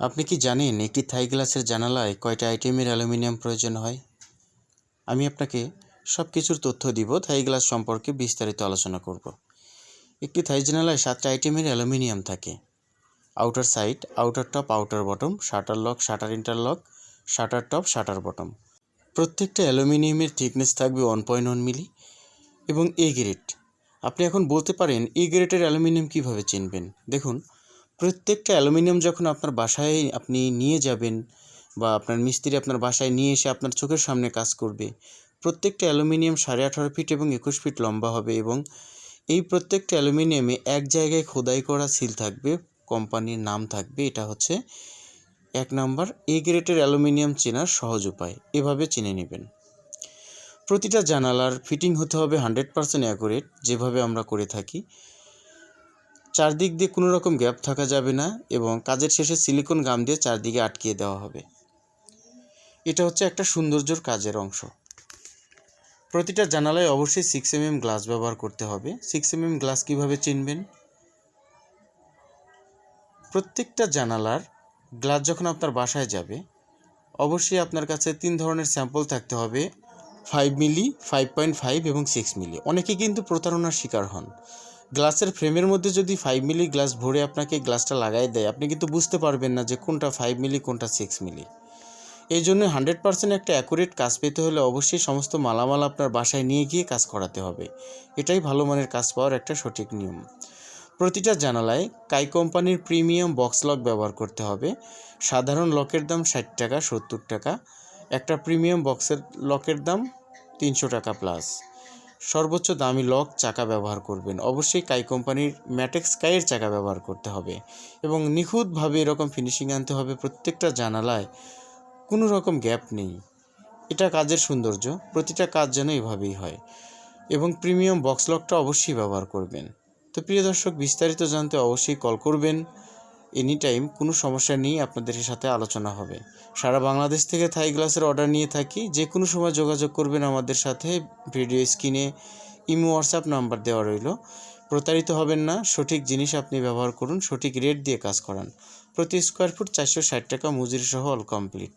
আপনি কি জানেন একটি থাই গ্লাসের জানালায় কয়টা আইটেমের অ্যালুমিনিয়াম প্রয়োজন হয়? আমি আপনাকে সব কিছুর তথ্য দিব, থাই গ্লাস সম্পর্কে বিস্তারিত আলোচনা করব। একটি থাই জানালায় সাতটা আইটেমের অ্যালুমিনিয়াম থাকে। Outer side, outer top, outer bottom, shutter lock, shutter interlock, shutter top, shutter bottom. প্রত্যেকটা অ্যালুমিনিয়ামের থিকনেস থাকবে ওয়ান পয়েন্ট ওয়ান মিলি এবং এ গ্রেড। আপনি এখন বলতে পারেন, এ গ্রেডের অ্যালুমিনিয়াম কীভাবে চিনবেন? দেখুন প্রত্যেকটা অ্যালুমিনিয়াম যখন আপনার বাসায় আপনি নিয়ে যাবেন বা আপনার মিস্ত্রি আপনার বাসায় নিয়ে এসে আপনার চোখের সামনে কাজ করবে, প্রত্যেকটা অ্যালুমিনিয়াম সাড়ে আঠারো ফিট এবং একুশ ফিট লম্বা হবে এবং এই প্রত্যেকটা অ্যালুমিনিয়ামে এক জায়গায় খোদাই করা সিল থাকবে, কোম্পানির নাম থাকবে, এটা হচ্ছে এক নাম্বার এ গ্রেডের অ্যালুমিনিয়াম চেনার সহজ উপায়, এভাবে চিনে নেবেন। প্রতিটা জানালার ফিটিং হতে হবে হান্ড্রেড পারসেন্ট অ্যাকুরেট, যেভাবে আমরা করে থাকি। চারদিক দিয়ে কোনো রকম গ্যাপ থাকা যাবে না এবং কাজের শেষে সিলিকন গাম দিয়ে চারদিকে আটকিয়ে দেওয়া হবে। এটা হচ্ছে একটা সৌন্দর্যর কাজের অংশ। প্রতিটা জানালায় অবশ্যই সিক্স এম এম গ্লাস ব্যবহার করতে হবে। সিক্স এম এম গ্লাস কীভাবে চিনবেন? প্রত্যেকটা জানালার গ্লাস যখন আপনার বাসায় যাবে, অবশ্যই আপনার কাছে তিন ধরনের স্যাম্পল থাকতে হবে। Five milli five point five এবং সিক্স মিলি অনেকে কিন্তু প্রতারণার শিকার হন। গ্লাসের ফ্রেমের মধ্যে যদি ফাইভ মিলি গ্লাস ভরে আপনাকে গ্লাসটা লাগাই দেয়, আপনি কিন্তু বুঝতে পারবেন না যে কোনটা ফাইভ মিলি কোনটা সিক্স মিলি এই জন্য হান্ড্রেড পার্সেন্ট একটা অ্যাকুরেট কাজ পেতে হলে অবশ্যই সমস্ত মালামাল আপনার বাসায় নিয়ে গিয়ে কাজ করাতে হবে। এটাই ভালো মানের কাজ পাওয়ার একটা সঠিক নিয়ম। প্রতিটা জানালায় কাই কোম্পানির প্রিমিয়াম বক্স লক ব্যবহার করতে হবে। সাধারণ লকের দাম ষাট টাকা, সত্তর টাকা। একটা প্রিমিয়াম বক্সের লকের দাম তিনশো টাকা প্লাস সর্বোচ্চ দামি লক চাকা ব্যবহার করবেন। অবশ্যই কাই কোম্পানির ম্যাটেক্স কাইয়ের চাকা ব্যবহার করতে হবে এবং নিখুঁতভাবে এরকম ফিনিশিং আনতে হবে প্রত্যেকটা জানালায়। কোনো রকম গ্যাপ নেই। এটা কাজের সৌন্দর্য, প্রতিটা কাজ যেন এভাবেই হয় এবং প্রিমিয়াম বক্স লকটা অবশ্যই ব্যবহার করবেন। তো প্রিয় দর্শক, বিস্তারিত জানতে অবশ্যই কল করবেন। এনি টাইম কোনো সমস্যা নেই আপনাদের সাথে আলোচনা হবে। সারা বাংলাদেশ থেকে থাই গ্লাসের অর্ডার নিয়ে থাকি। যে কোনো সময় যোগাযোগ করবেন আমাদের সাথে। ভিডিও স্ক্রিনে ইমো, হোয়াটসঅ্যাপ নাম্বার দেওয়া রইল। প্রতারিত হবেন না। সঠিক জিনিস আপনি ব্যবহার করুন। সঠিক রেট দিয়ে কাজ করান। প্রতি স্কোয়ার ফুট চারশো ষাট টাকা মজুরি সহ অল কমপ্লিট